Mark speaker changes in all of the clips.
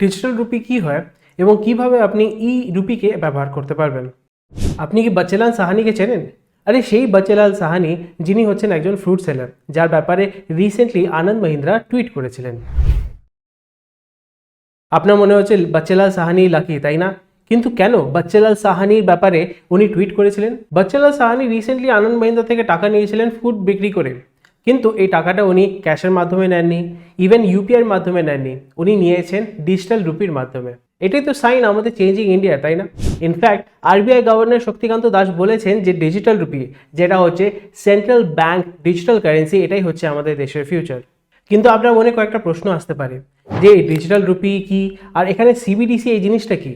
Speaker 1: Digital rupee কি হয় এবং কীভাবে আপনি ই রুপিকে ব্যবহার করতে পারবেন? আপনি কি বাচ্চেলাল সাহানিকে চেনেন? আরে সেই বাচ্চেলাল সাহানি, যিনি হচ্ছেন একজন ফ্রুট সেলার যার ব্যাপারে রিসেন্টলি আনন্দ মহিন্দ্রা টুইট করেছিলেন। আপনার মনে হচ্ছে বাচ্চেলাল সাহানি লাকি তাই না? কিন্তু কেন বাচ্চেলাল সাহানির ব্যাপারে উনি টুইট করেছিলেন? বাচ্চেলাল সাহানি রিসেন্টলি আনন্দ মহিন্দ্রা থেকে টাকা নিয়েছিলেন ফুড বিক্রি করে। কিন্তু এই টাকাটা উনি ক্যাশের মাধ্যমে নেননি ইভেন ইউপিআইয়ের মাধ্যমে নেননি, উনি নিয়েছেন ডিজিটাল রুপির মাধ্যমে। এটাই তো সাইন আমাদের চেঞ্জিং ইন্ডিয়া তাই না? In fact RBI governor Shaktikanta Das বলেছেন যে ডিজিটাল রুপি যেটা হচ্ছে সেন্ট্রাল ব্যাংক ডিজিটাল কারেন্সি এটাই হচ্ছে আমাদের দেশের ফিউচার কিন্তু আপনার মনে কয়েকটা প্রশ্ন আসতে পারে, যে ডিজিটাল রুপি কি, আর এখানে সিবিডিসি এই জিনিসটা কি?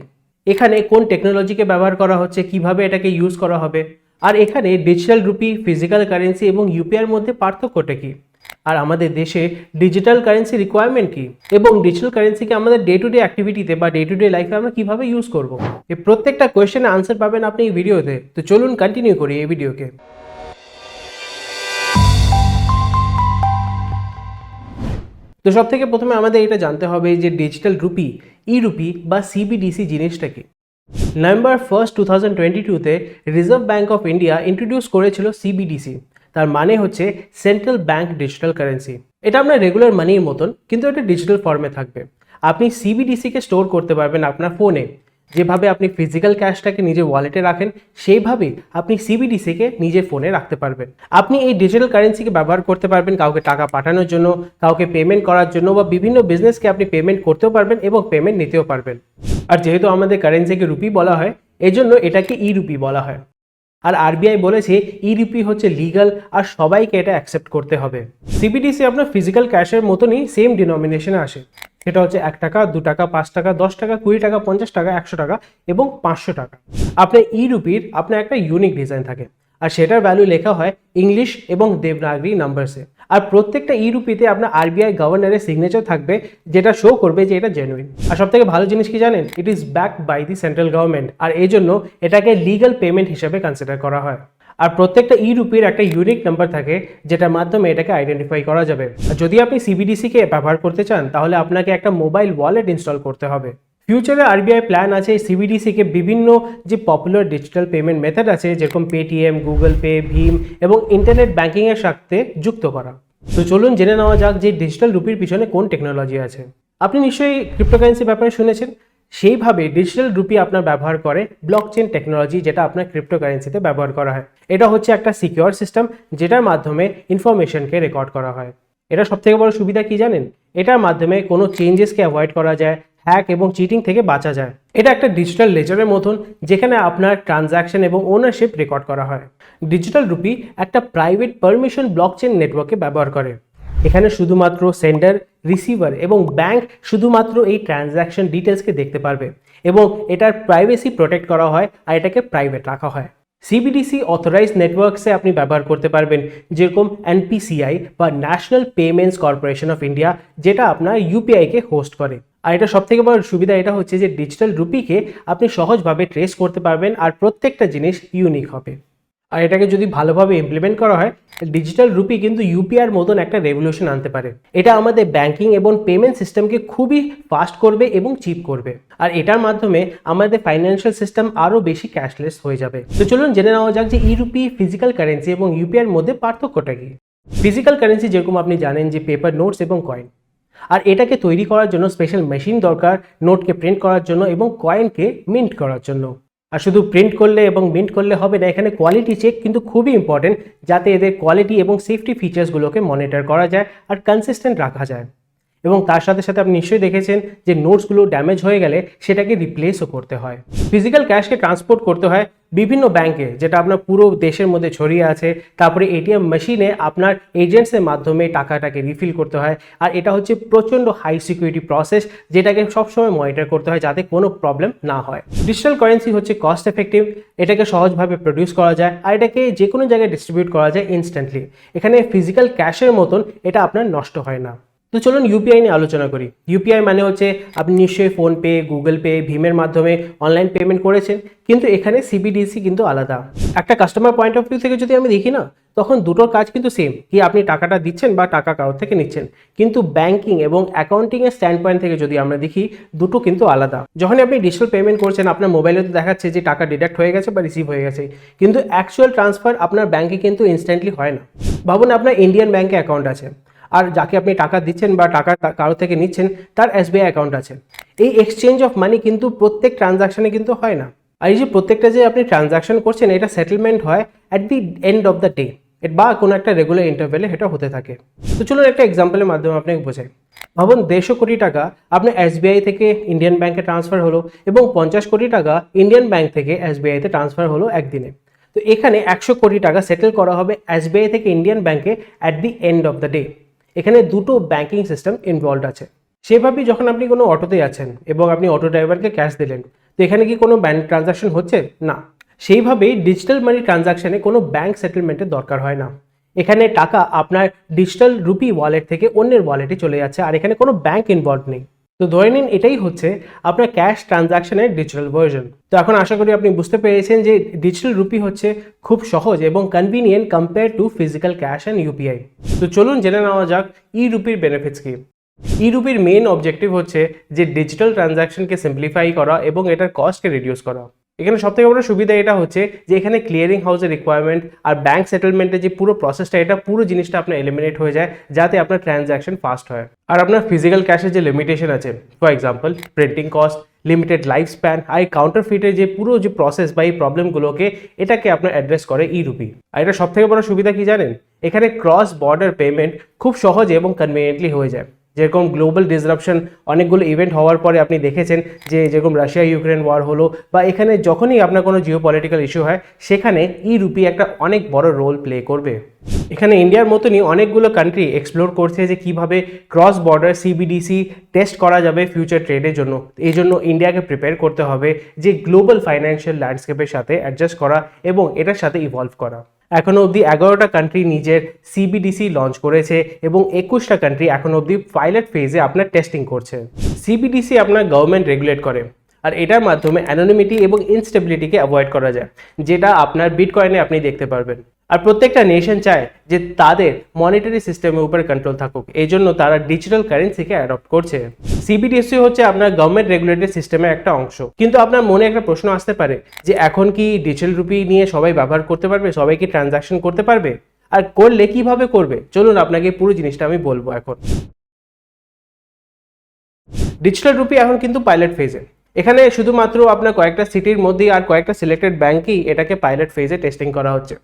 Speaker 1: এখানে কোন টেকনোলজিকে ব্যবহার করা হচ্ছে, কীভাবে এটাকে ইউজ করা হবে? আর এখানে ডিজিটাল রুপি ফিজিক্যাল কারেন্সি এবং ইউপিআইয়ের মধ্যে পার্থক্যটা কি? আর আমাদের দেশে ডিজিটাল কারেন্সি রিকোয়ারমেন্ট কী? এবং ডিজিটাল কারেন্সিকে আমাদের ডে টু ডে অ্যাক্টিভিটিতে বা ডে টু ডে লাইফে আমরা কীভাবে ইউজ করব? এই প্রত্যেকটা কোয়েশ্চেনের আনসার পাবেন আপনি এই ভিডিওতে তো। চলুন কন্টিনিউ করি এই ভিডিওকে তো সব থেকে প্রথমে আমাদের এটা জানতে হবে যে ডিজিটাল রুপি ই রুপি বা সিবিডিসি জিনিসটা কি? November first two thousand twenty টুতে Reserve Bank of India introduce করেছিল সিবিডিসি তার মানে হচ্ছে সেন্ট্রাল ব্যাঙ্ক ডিজিটাল কারেন্সি এটা আপনার রেগুলার মানির মতন, কিন্তু এটা ডিজিটাল ফর্মে থাকবে। আপনি সিবিডিসিকে স্টোর করতে পারবেন আপনার ফোনে যেভাবে আপনি ফিজিক্যাল ক্যাশটাকে নিজের ওয়ালেটে রাখেন, সেইভাবেই আপনি সিবিডিসিকে নিজের ফোনে রাখতে পারবেন। আপনি এই ডিজিটাল কারেন্সিকে ব্যবহার করতে পারবেন কাউকে টাকা পাঠানোর জন্য, কাউকে পেমেন্ট করার জন্য বা বিভিন্ন বিজনেসকে আপনি পেমেন্ট করতেও পারবেন এবং পেমেন্ট নিতেও পারবেন। আর যেহেতু আমাদের কারেন্সিকে রুপি বলা হয়, এজন্য এটাকে ই রুপি বলা হয়। আর আরবিআই বলেছে ই রুপি হচ্ছে লিগাল আর সবাইকে এটা অ্যাকসেপ্ট করতে হবে। সিবিডিসি আপনার ফিজিক্যাল ক্যাশের মতনই সেম ডিনোমিনেশনে আসে। সেটা হচ্ছে এক টাকা, দু টাকা, পাঁচ টাকা, দশ টাকা, কুড়ি টাকা, পঞ্চাশ টাকা, একশো টাকা এবং পাঁচশো টাকা। আপনার ই রুপির আপনার একটা ইউনিক ডিজাইন থাকে। আর সেটার ভ্যালু লেখা হয় ইংলিশ এবং দেবনাগরী নাম্বারসে আর প্রত্যেকটা ই রুপিতে আপনার আরবিআই গভর্নরের সিগনেচার থাকবে, যেটা শো করবে যে এটা জেনুইন আর সব থেকে ভালো জিনিস কি জানেন? It is back by the central government আর এই জন্য এটাকে লিগাল পেমেন্ট হিসেবে কনসিডার করা হয়। আর প্রত্যেকটা ই রুপির একটা ইউনিক নাম্বার থাকে, যেটার মাধ্যমে এটাকে আইডেন্টিফাই করা যাবে। আর যদি আপনি সিবিডিসিকে ব্যবহার করতে চান, তাহলে আপনাকে একটা মোবাইল ওয়ালেট ইনস্টল করতে হবে। ফিউচারে আরবিআই প্ল্যান আছে সিবিডিসিকে বিভিন্ন যে পপুলার ডিজিটাল পেমেন্ট মেথড আছে, যেরকম পেটিএম গুগল পে ভীম এবং ইন্টারনেট ব্যাঙ্কিংয়ের সাথে যুক্ত করা। তো চলুন জেনে নেওয়া যাক যে ডিজিটাল রুপির পিছনে কোন টেকনোলজি আছে। আপনি নিশ্চয়ই ক্রিপ্টোকারেন্সি ব্যাপারে শুনেছেন। সেইভাবে ডিজিটাল রুপি আপনার ব্যবহার করে ব্লক চেন টেকনোলজি যেটা আপনার ক্রিপ্টোকারেন্সিতে ব্যবহার করা হয়। এটা হচ্ছে একটা সিকিউর সিস্টেম যেটার মাধ্যমে ইনফরমেশনকে রেকর্ড করা হয়। এটা সবথেকে বড় সুবিধা কি জানেন? এটার মাধ্যমে কোনো চেঞ্জেসকে অ্যাভয়েড করা যায় হ্যাক এবং চিটিং থেকে বাঁচা যায়। এটা একটা ডিজিটাল লেজারের মতন, যেখানে আপনার ট্রানজ্যাকশন এবং ওনারশিপ রেকর্ড করা হয়। ডিজিটাল রুপি একটা প্রাইভেট পারমিশন ব্লকচেন নেটওয়ার্কে ব্যবহার করে। এখানে শুধুমাত্র সেন্ডার রিসিভার এবং ব্যাংক শুধুমাত্র এই ট্রানজ্যাকশন ডিটেলসকে দেখতে পারবে এবং এটার প্রাইভেসি প্রোটেক্ট করা হয় আর এটাকে প্রাইভেট রাখা হয়। সিবিডিসি অথরাইজ নেটওয়ার্কসে আপনি ব্যবহার করতে পারবেন, যেরকম এনপিসিআই বা National Payments Corporation of India যেটা আপনার ইউপিআইকে হোস্ট করে। আর এটা সবথেকে বড় সুবিধা এটা হচ্ছে যে ডিজিটাল রুপিকে আপনি সহজভাবে ট্রেস করতে পারবেন আর প্রত্যেকটা জিনিস ইউনিক হবে। আর এটাকে যদি ভালোভাবে ইমপ্লিমেন্ট করা হয় ডিজিটাল রুপি কিন্তু ইউপিআর মতন একটা রেভলিউশন আনতে পারে। এটা আমাদের ব্যাংকিং এবং পেমেন্ট সিস্টেমকে খুবই ফাস্ট করবে এবং চিপ করবে। আর এটার মাধ্যমে আমাদের ফাইন্যান্সিয়াল সিস্টেম আরও বেশি ক্যাশলেস হয়ে যাবে। তো চলুন জেনে নেওয়া যাক যে ইউরুপি ফিজিক্যাল কারেন্সি এবং ইউপিআর মধ্যে পার্থক্যটা কি। ফিজিক্যাল কারেন্সি যেরকম আপনি জানেন যে পেপার নোটস এবং কয়েন আর এটাকে তৈরি করার জন্য স্পেশাল মেশিন দরকার নোটকে প্রিন্ট করার জন্য এবং কয়েনকে মিন্ট করার জন্য। আর শুধু প্রিন্ট করলে এবং মিন্ট করলে হবে না, এখানে কোয়ালিটি চেক কিন্তু খুবই ইম্পর্টেন্ট যাতে এদের কোয়ালিটি এবং সেফটি ফিচার্সগুলোকে মনিটর করা যায় আর কনসিস্টেন্ট রাখা যায়। এবং তার সাথে সাথে আপনি নিশ্চয়ই দেখেছেন যে নোটসগুলো ড্যামেজ হয়ে গেলে সেটাকে রিপ্লেসও করতে হয়। ফিজিক্যাল ক্যাশকে ট্রান্সপোর্ট করতে হয় বিভিন্ন ব্যাংকে যেটা আপনার পুরো দেশের মধ্যে ছড়িয়ে আছে। তারপরে এটিএম মেশিনে আপনার এজেন্টসের মাধ্যমে টাকাটাকে রিফিল করতে হয়। আর এটা হচ্ছে প্রচণ্ড হাই সিকিউরিটি প্রসেস যেটাকে সবসময় মনিটর করতে হয় যাতে কোনো প্রবলেম না হয়। ডিজিটাল কারেন্সি হচ্ছে কস্ট এফেক্টিভ এটাকে সহজভাবে প্রডিউস করা যায় আর এটাকে যে কোনো জায়গায় ডিস্ট্রিবিউট করা যায় ইনস্ট্যান্টলি এখানে ফিজিক্যাল ক্যাশের মতন এটা আপনার নষ্ট হয় না। তো চলুন ইউপিআই নিয়ে আলোচনা করি। ইউপিআই মানে হচ্ছে আপনি নিশ্চয়ই ফোনপে গুগল পে ভিমের মাধ্যমে অনলাইন পেমেন্ট করেছেন, কিন্তু এখানে সিবিডিসি কিন্তু আলাদা। একটা কাস্টমার পয়েন্ট অফ ভিউ থেকে যদি আমি দেখি না, তখন দুটোর কাজ কিন্তু সেম কি আপনি টাকাটা দিচ্ছেন বা টাকা কারোর থেকে নিচ্ছেন। কিন্তু ব্যাংকিং এবং অ্যাকাউন্টিংয়ের স্ট্যান্ড পয়েন্ট থেকে যদি আমরা দেখি, দুটো কিন্তু আলাদা। যখন আপনি ডিজিটাল পেমেন্ট করছেন, আপনার মোবাইলে তো দেখাচ্ছে যে টাকা ডিডাক্ট হয়ে গেছে বা রিসিভ হয়ে গেছে, কিন্তু অ্যাকচুয়াল ট্রান্সফার আপনার ব্যাংকে কিন্তু ইনস্ট্যান্টলি হয় না। ভাবুন আপনার ইন্ডিয়ান ব্যাংকে অ্যাকাউন্ট আছে। আর যাকে আপনি টাকা দিচ্ছেন বা টাকা কারও থেকে নিচ্ছেন, তার এসবিআই অ্যাকাউন্ট আছে। এই এক্সচেঞ্জ অফ মানি কিন্তু প্রত্যেক ট্রানজাকশনে কিন্তু হয় না। আর এই যে প্রত্যেকটা যে আপনি ট্রানজাকশন করছেন, এটা সেটেলমেন্ট হয় at the end of the day বা কোনো একটা রেগুলার ইন্টারভেলে এটা হতে থাকে। তো চলুন একটা এক্সাম্পলের মাধ্যমে আপনাকে বোঝাই। ভাবুন দেড়শো কোটি টাকা আপনার এসবিআই থেকে ইন্ডিয়ান ব্যাংকে ট্রান্সফার হলো এবং পঞ্চাশ কোটি টাকা ইন্ডিয়ান ব্যাংক থেকে এসবিআইতে ট্রান্সফার হলো একদিনে। তো এখানে একশো কোটি টাকা সেটেল করা হবে এসবিআই থেকে ইন্ডিয়ান ব্যাংকে at the end of the day এখানে দুটো ব্যাংকিং সিস্টেম ইনভলভ আছে। সেভাবেই যখন আপনি কোনো অটোতে আছেন এবং আপনি অটো ড্রাইভারকে ক্যাশ দিলেন, তো এখানে কি কোনো ব্যাংক ট্রানজাকশন হচ্ছে? না। সেইভাবেই ডিজিটাল মানি ট্রানজাকশানে কোনো ব্যাংক সেটেলমেন্টের দরকার হয় না। এখানে টাকা আপনার ডিজিটাল রুপি ওয়ালেট থেকে অন্যের ওয়ালেটে চলে যাচ্ছে, আর এখানে কোনো ব্যাংক ইনভলভ নেই। তো ধরে নিন এটাই হচ্ছে আপনার ক্যাশ ট্রানজাকশনের ডিজিটাল ভার্জন তো এখন আশা করি আপনি বুঝতে পেরেছেন যে ডিজিটাল রুপি হচ্ছে খুব সহজ এবং convenient compare to physical cash and UPI তো চলুন জেনে নেওয়া যাক ই রুপির বেনিফিটস কি। ই রুপির মেন অবজেক্টিভ হচ্ছে যে ডিজিটাল ট্রানজাকশনকে সিম্পলিফাই করা এবং এটার কস্টকে রিডিউস করা। এখানে সবথেকে বড় সুবিধা এটা হচ্ছে যে এখানে ক্লিয়ারিং হাউসের রিকোয়ারমেন্ট আর ব্যাংক সেটেলমেন্টের যে পুরো প্রসেসটা এটা পুরো জিনিসটা আপনার এলিমিনেট হয়ে যায় যাতে আপনার ট্রানজাকশন ফাস্ট হয়। আর আপনার ফিজিক্যাল ক্যাশের যে লিমিটেশন আছে for example printing cost limited life span আর এই কাউন্টারফিটের যে পুরো যে প্রসেস বা এই প্রবলেমগুলোকে এটাকে আপনার অ্যাড্রেস করে ই রুপি আর এটা সবথেকে বড় সুবিধা কি জানেন? এখানে ক্রস বর্ডার পেমেন্ট খুব সহজে এবং কনভিনিয়েন্টলি হয়ে যায়। যেরকম গ্লোবাল ডিসরাপশন অনেকগুলো ইভেন্ট হওয়ার পরে আপনি দেখেছেন যে যেরকম রাশিয়া ইউক্রেন ওয়ার হলো বা এখানে যখনই আপনার কোনো জিও পলিটিক্যাল ইস্যু হয়, সেখানে ই রুপি একটা অনেক বড় রোল প্লে করবে। এখানে ইন্ডিয়ার মতনই অনেকগুলো কান্ট্রি এক্সপ্লোর করছে যে কীভাবে ক্রস বর্ডার সিবিডিসি টেস্ট করা যাবে ফিউচার ট্রেডের জন্য। এই জন্য ইন্ডিয়াকে প্রিপেয়ার করতে হবে যে গ্লোবাল ফাইন্যান্সিয়াল ল্যান্ডস্কেপের সাথে অ্যাডজাস্ট করা এবং এটার সাথে ইভলভ করা। এখনও অবধি এগারোটা কান্ট্রি নিজের সিবিডিসি লঞ্চ করেছে এবং একুশটা কান্ট্রি এখন অবধি পাইলট ফেজে আপনার টেস্টিং করছে। সিবিডিসি আপনার গভর্নমেন্ট রেগুলেট করে। আর এটার মাধ্যমে অ্যানোনিমিটি এবং ইনস্টেবিলিটিকে অ্যাভয়েড করা যায়, যেটা আপনার বিটকয়েনে আপনি দেখতে পারবেন। আর প্রত্যেকটা নেশন চায় যে তাদের মনিটারি সিস্টেমের উপর কন্ট্রোল থাকুক। এই জন্য তারা ডিজিটাল কারেন্সিকে অ্যাডপ্ট করছে। সিবিডিএসি হচ্ছে আপনার গভর্নমেন্ট রেগুলেটেড সিস্টেমের একটা অংশ। কিন্তু আপনার মনে একটা প্রশ্ন আসতে পারে যে এখন কি ডিজিটাল রুপি নিয়ে সবাই ব্যবহার করতে পারবে? সবাই কি ট্রানজাকশন করতে পারবে? আর করলে কীভাবে করবে? চলুন আপনাকে পুরো জিনিসটা আমি বলব এখন। ডিজিটাল রুপি এখন কিন্তু পাইলট ফেজে এখানে শুধুমাত্র আপনার কয়েকটা সিটির মধ্যেই আর কয়েকটা সিলেক্টেড ব্যাংকেই এটাকে পাইলট ফেজে টেস্টিং করা হচ্ছে।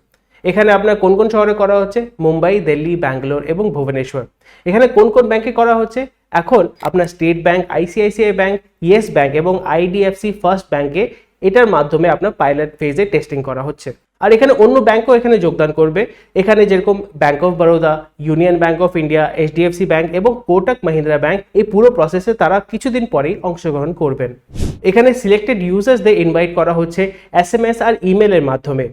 Speaker 1: এখানে আপনার কোন কোন শহরে করা হচ্ছে? মুম্বাই, দিল্লি, ব্যাঙ্গালোর এবং ভুবনেশ্বর। এখানে কোন কোন ব্যাংকে করা হচ্ছে? এখন আপনার State Bank ICICI Bank Yes Bank এবং আইডিএফসি ফার্স্ট ব্যাংকে এটার মাধ্যমে আপনার পাইলট ফেজে টেস্টিং করা হচ্ছে। আর এখানে অন্য ব্যাংকও এখানে যোগদান করবে। এখানে যেরকম Bank of Baroda Union Bank of India HDFC Bank এবং কোটাক মাহিন্দ্রা ব্যাংক এই পুরো প্রসেসে তারা কিছুদিন পরেই অংশগ্রহণ করবেন। এখানে সিলেক্টেড ইউজার্সদের ইনভাইট করা হচ্ছে এস এম এস আর ইমেলের মাধ্যমে।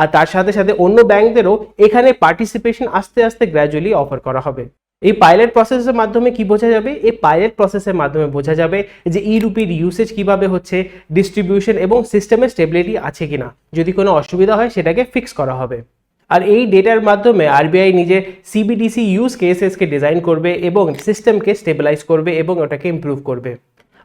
Speaker 1: আর তার সাথে সাথে অন্য ব্যাংকদেরও এখানে পার্টিসিপেশন আস্তে আস্তে গ্র্যাজুয়ালি অফার করা হবে। এই পাইলট প্রসেসের মাধ্যমে কি বোঝা যাবে? এই পাইলট প্রসেসের মাধ্যমে বোঝা যাবে যে ই রুপির ইউসেজ কীভাবে হচ্ছে ডিস্ট্রিবিউশন এবং সিস্টেমের স্টেবিলিটি আছে কিনা। যদি কোনো অসুবিধা হয়, সেটাকে ফিক্স করা হবে। আর এই ডেটার মাধ্যমে আরবিআই নিজের সিবিডিসি ইউজ কেসেসকে ডিজাইন করবে এবং সিস্টেমকে স্টেবিলাইজ করবে এবং ওটাকে ইমপ্রুভ করবে।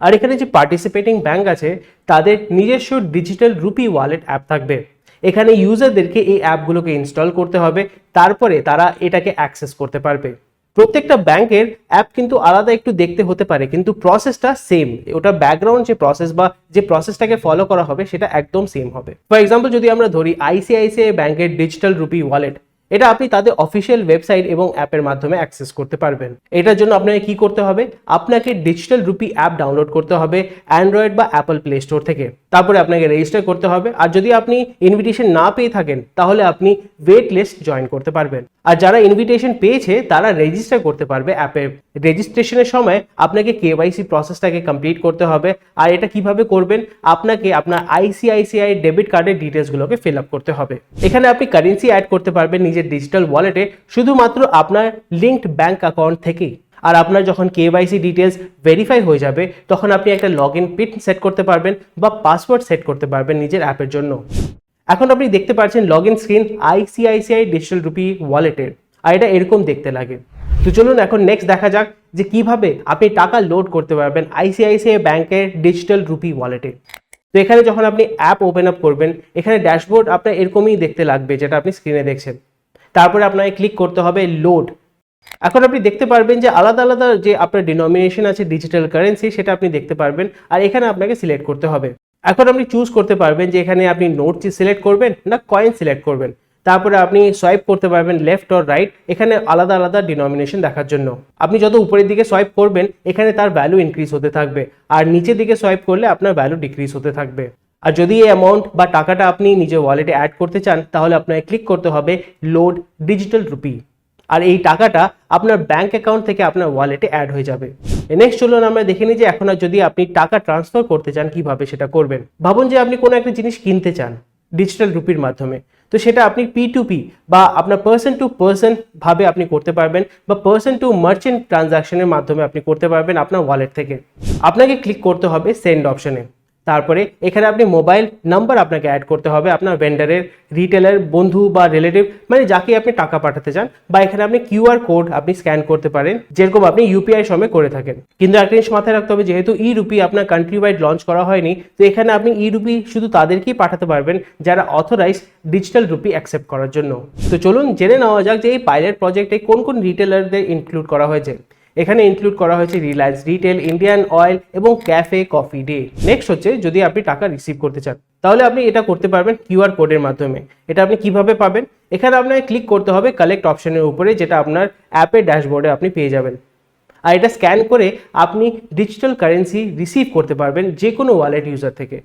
Speaker 1: আর এখানে যে পার্টিসিপেটিং ব্যাংক আছে, তাদের নিজস্ব ডিজিটাল রুপি ওয়ালেট অ্যাপ থাকবে। এখানে ইউজারদেরকে এই অ্যাপগুলোকে ইনস্টল করতে হবে, তারপরে তারা এটাকে অ্যাক্সেস করতে পারবে। প্রত্যেকটা ব্যাংকের অ্যাপ কিন্তু আলাদা একটু দেখতে হতে পারে, কিন্তু প্রসেসটা সেম ওটা ব্যাকগ্রাউন্ড যে প্রসেস বা যে প্রসেসটাকে ফলো করা হবে, সেটা একদম সেম হবে। ফর এক্সাম্পল যদি আমরা ধরি আইসিআইসিআই ব্যাংকের ডিজিটাল রুপি ওয়ালেট এটা আপনি তাদের অফিসিয়াল ওয়েবসাইট এবং অ্যাপের মাধ্যমে অ্যাক্সেস করতে পারবেন। এটার জন্য আপনাকে কি করতে হবে? আপনাকে ডিজিটাল রুপি অ্যাপ ডাউনলোড করতে হবে অ্যান্ড্রয়েড বা অ্যাপল প্লে স্টোর থেকে। তারপরে আপনাকে রেজিস্টার করতে হবে। আর যদি আপনি ইনভিটেশন না পেয়ে থাকেন, তাহলে আপনি ওয়েট লিস্ট জয়েন করতে পারবেন। আর যারা ইনভিটেশন পেয়েছে, তারা রেজিস্টার করতে পারবে অ্যাপে রেজিস্ট্রেশনের সময় আপনাকে কেওয়াইসি প্রসেসটাকে কমপ্লিট করতে হবে। আর এটা কীভাবে করবেন? আপনাকে আপনার আইসিআইসিআই ডেবিট কার্ডের ডিটেলসগুলোকে ফিল আপ করতে হবে। এখানে আপনি কারেন্সি অ্যাড করতে পারবেন, নিজের ডিজিটাল ওয়ালেটে শুধুমাত্র আপনার লিঙ্কড ব্যাংক অ্যাকাউন্ট থেকেই। আর আপনার যখন কেওয়াইসি ডিটেলস ভেরিফাই হয়ে যাবে, তখন আপনি একটা লগ ইন পিন সেট করতে পারবেন বা পাসওয়ার্ড সেট করতে পারবেন নিজের অ্যাপের জন্য। এখন আপনি দেখতে পাচ্ছেন log in screen ICICI digital rupee ওয়ালেটের আর এটা এরকম দেখতে লাগে। তো চলুন এখন নেক্সট দেখা যাক যে কীভাবে আপনি টাকা লোড করতে পারবেন আইসিআইসিআই ব্যাংকের ডিজিটাল রুপি ওয়ালেটে তো এখানে যখন আপনি অ্যাপ ওপেন আপ করবেন, এখানে ড্যাশবোর্ড আপনার এরকমই দেখতে লাগবে যেটা আপনি স্ক্রিনে দেখছেন। তারপরে আপনাকে ক্লিক করতে হবে লোড এখন আপনি দেখতে পারবেন যে আলাদা আলাদা যে আপনার ডিনোমিনেশন আছে ডিজিটাল কারেন্সি সেটা আপনি দেখতে পারবেন আর এখানে আপনাকে সিলেক্ট করতে হবে। এখন আপনি চুজ করতে পারবেন যে এখানে আপনি নোট সিলেক্ট করবেন না কয়েন সিলেক্ট করবেন। তারপরে আপনি সোয়াইপ করতে পারবেন লেফট অর রাইট এখানে আলাদা আলাদা ডিনোমিনেশন দেখার জন্য। আপনি যত উপরের দিকে সোয়াইপ করবেন, এখানে তার ভ্যালু ইনক্রিজ হতে থাকবে। আর নিচের দিকে সোয়াইপ করলে আপনার ভ্যালু ডিক্রিজ হতে থাকবে। আর যদি এই অ্যামাউন্ট বা টাকাটা আপনি নিজের ওয়ালেটে অ্যাড করতে চান, তাহলে আপনাকে ক্লিক করতে হবে লোড ডিজিটাল রুপি আর এই টাকাটা আপনার ব্যাংক অ্যাকাউন্ট থেকে আপনার ওয়ালেটে অ্যাড হয়ে যাবে। নেক্সট চলুন আমরা দেখে নিই যে এখন আর যদি আপনি টাকা ট্রান্সফার করতে চান, কীভাবে সেটা করবেন। ভাবুন যে আপনি কোনো একটা জিনিস কিনতে চান ডিজিটাল রুপির মাধ্যমে। তো সেটা আপনি পি টু পি বা আপনার পার্সন টু পার্সন ভাবে আপনি করতে পারবেন বা পার্সন টু মার্চেন্ট ট্রানজাকশনের মাধ্যমে আপনি করতে পারবেন আপনার ওয়ালেট থেকে। আপনাকে ক্লিক করতে হবে সেন্ড অপশনে তারপরে এখানে আপনি মোবাইল নাম্বার আপনাকে অ্যাড করতে হবে আপনার ভেন্ডারের রিটেলার বন্ধু বা রিলেটিভ মানে যাকে আপনি টাকা পাঠাতে চান বা এখানে আপনি কিউআর কোড আপনি স্ক্যান করতে পারেন, যেরকম আপনি ইউপিআই সময় করে থাকেন। কিন্তু একটা জিনিস মাথায় রাখতে হবে, যেহেতু ই রুপি আপনার কান্ট্রি ওয়াইড লঞ্চ করা হয়নি, তো এখানে আপনি ই রুপি শুধু তাদেরকেই পাঠাতে পারবেন যারা অথরাইজ ডিজিটাল রুপি অ্যাকসেপ্ট করার জন্য। তো চলুন জেনে নেওয়া যাক যে এই পাইলট প্রজেক্টে কোন কোন রিটেলারদের ইনক্লুড করা হয়েছে। এখানে ইনক্লুড করা হয়েছে রিলায়েন্স রিটেল ইন্ডিয়ান অয়েল এবং ক্যাফে কফি ডে নেক্সট হচ্ছে যদি আপনি টাকা রিসিভ করতে চান, তাহলে আপনি এটা করতে পারবেন কিউআর কোডের মাধ্যমে। এটা আপনি কীভাবে পাবেন? এখানে আপনাকে ক্লিক করতে হবে কালেক্ট অপশনের উপরে, যেটা আপনার অ্যাপের ড্যাশবোর্ডে আপনি পেয়ে যাবেন। আর এটা স্ক্যান করে আপনি ডিজিটাল কারেন্সি রিসিভ করতে পারবেন যে কোনো ওয়ালেট ইউজার থেকে।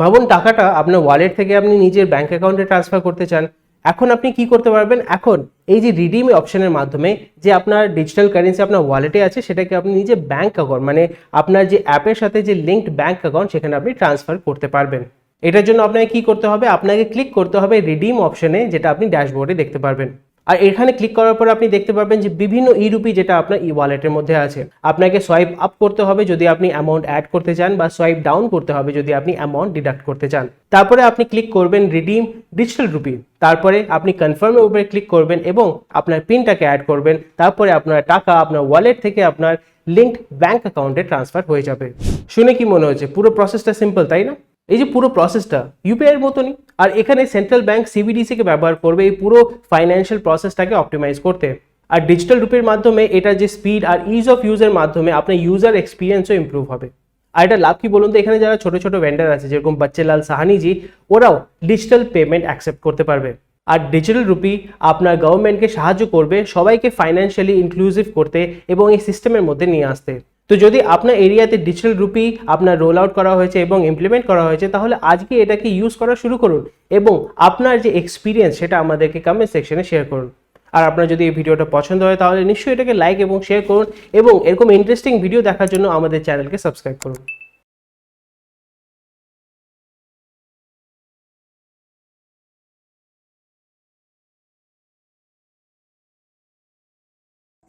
Speaker 1: ভাবুন, টাকাটা আপনার ওয়ালেট থেকে আপনি নিজের ব্যাঙ্ক অ্যাকাউন্টে ট্রান্সফার করতে চান এখন আপনি কি করতে পারবেন? এখন এই যে রিডিম অপশনের মাধ্যমে যে আপনার ডিজিটাল কারেন্সি আপনার ওয়ালেটে আছে, সেটাকে আপনি নিজে ব্যাঙ্ক অ্যাকাউন্ট মানে আপনার যে অ্যাপের সাথে যে লিঙ্কড ব্যাঙ্ক অ্যাকাউন্ট সেখানে আপনি ট্রান্সফার করতে পারবেন। এটার জন্য আপনাকে কি করতে হবে? আপনাকে ক্লিক করতে হবে রিডিম অপশনে যেটা আপনি ড্যাশবোর্ডে দেখতে পারবেন। আর এখানে ক্লিক করার পর আপনি দেখতে পারবেন যে বিভিন্ন ই রুপি যেটা আপনার ই ওয়ালেটের মধ্যে আছে। আপনাকে সোয়াইপ আপ করতে হবে যদি আপনি অ্যামাউন্ট অ্যাড করতে চান বা সোয়াইপ ডাউন করতে হবে যদি আপনি অ্যামাউন্ট ডিডাক্ট করতে চান। তারপরে আপনি ক্লিক করবেন রিডিম ডিজিটাল রুপি তারপরে আপনি কনফার্মের উপরে ক্লিক করবেন এবং আপনার পিনটাকে অ্যাড করবেন। তারপরে আপনার টাকা আপনার ওয়ালেট থেকে আপনার লিঙ্কড ব্যাঙ্ক অ্যাকাউন্টে ট্রান্সফার হয়ে যাবে। শুনে কি মনে হচ্ছে? পুরো প্রসেসটা সিম্পল তাই না? এই যে পুরো প্রসেসটা ইউপিআই এর মতনই। আর এখানে সেন্ট্রাল ব্যাংক সিবিডিসি কে ব্যবহার করবে এই পুরো ফাইন্যান্সিয়াল প্রসেসটাকে অপটিমাইজ করতে। আর ডিজিটাল রুপির মাধ্যমে এটা যে স্পিড আর ইজ অফ ইউজের মাধ্যমে আপনার ইউজার এক্সপিরিয়েন্সও ইমপ্রুভ হবে। আর এটা লাভ কি বলুন তো, এখানে যারা ছোট ছোট ভেন্ডার আছে, যেরকম বাচ্চেলাল সাহানিজি, ওরাও ডিজিটাল পেমেন্ট অ্যাকসেপ্ট করতে পারবে। আর ডিজিটাল রুপি আপনার গভর্নমেন্টকে সাহায্য করবে সবাইকে ফাইন্যান্সিয়ালি ইনক্লুসিভ করতে এবং এই সিস্টেমের মধ্যে নিয়ে আসতে। তো যদি আপনার এরিয়াতে ডিজিটাল রুপি আপনার রোল আউট করা হয়েছে এবং ইমপ্লিমেন্ট করা হয়েছে, তাহলে আজকে এটাকে ইউজ করা শুরু করুন এবং আপনার যে এক্সপিরিয়েন্স সেটা আমাদেরকে কমেন্ট সেকশনে শেয়ার করুন। আর আপনার যদি এই ভিডিওটা পছন্দ হয়, তাহলে নিশ্চয়ই এটাকে লাইক এবং শেয়ার করুন এবং এরকম ইন্টারেস্টিং ভিডিও দেখার জন্য আমাদের চ্যানেলকে সাবস্ক্রাইব করুন।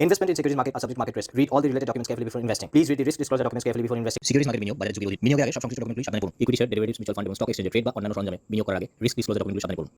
Speaker 2: Investment in securities market are subject market risk. Read all the related documents carefully before investing. Please read the risk disclosure documents carefully before investing.
Speaker 3: Securities market বিনিয়োগ বাজারে ঝুঁকি অধিক বিনিয়োগের আগে সব সংশ্লিষ্ট ডকুমেন্টগুলি সাবধানে পড়ুন equity share derivatives mutual fund এবং স্টক এক্সচেঞ্জে ট্রেড বা অন্যান্য সরঞ্জামে বিনিয়োগ করার আগে রিস্ক ডিসক্লোজার ডকুমেন্টগুলি সাবধানে পড়ুন